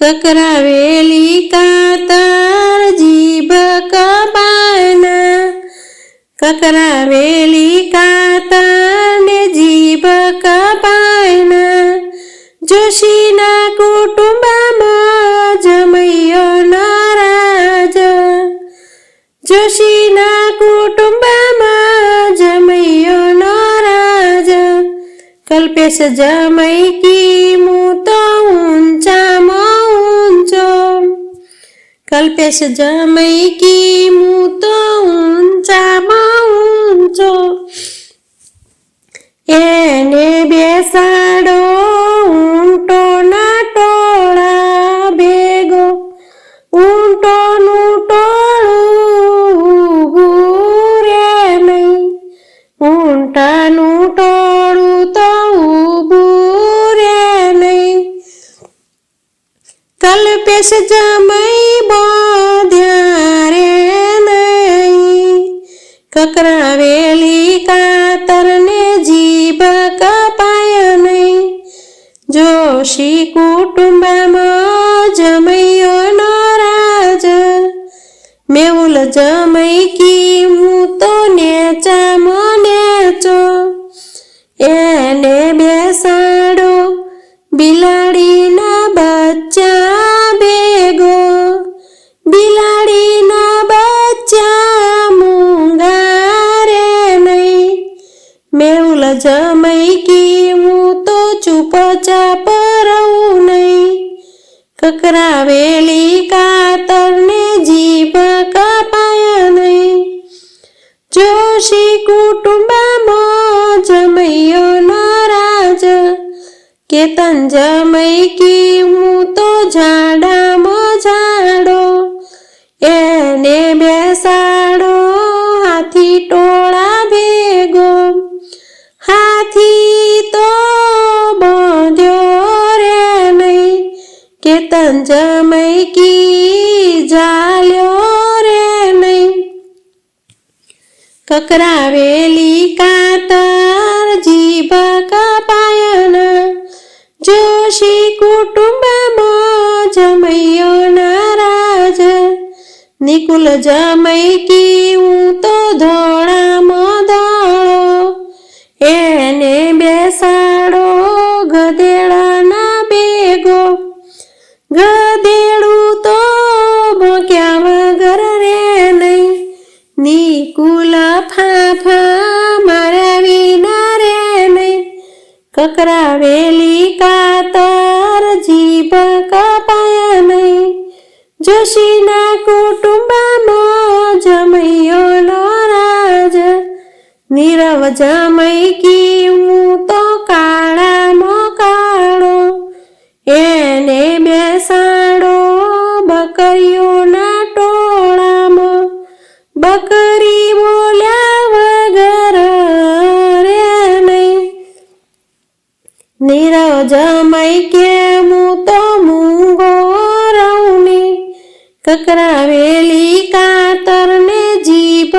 કકરાવેલી કાતર જીભ કપાના. કકરાવેલી કાતર ને જીભ કબાના જોશીના કુટુંબમાં જમૈયો નારાજ. જોશીના કુટુંબમાં જમૈયો નારાજ. કલ્પેશ જમૈ કલ્પેશ જમૈ કી હું તો ઊંચામાં ઊંચો. એને બેસાડો કલ્પેશ જમઈ બોધ્યા રે નહીં. કકરાવેલી કાતરને જીભ કપાય નહીં. જોશી કુટુંબમાં જમૈયો જમઈ હું તો ચૂપચાપ રહું નહીં. કકરાવેલી કાતરને જીભ કપાય નહીં. જોશી કુટુંબમાં જમૈયો નારાજ, કેતન જમઈ જમઈ કી જાલ્યો રે નહીં. કકરાવેલી કાતર જીભ કપાયન જોશી કુટુંબમાં જમૈયો નારાજ. નિકુલ જમઈ કી હું તો ધોળામાં દાળો એને બેસાડો ગધેડાના બેગો ગધેડું તો ભોક્યા વગર રે નહીં. નિકુલ ફાફા મારા વિના રે નહીં. કકરાવેલી કાતર જીભ કપાય નહીં. જોશીના કુટુંબમાં જમૈયો નારાજ નીરવ જમઈ કી હું તો કાળામાં બકરીઓના ટોળામાં બકરી બોલ્યા વગર રે નહીં. નીરજ મય કે તો મૂંગો રૌની? કકરાવેલી કાતરને જીભ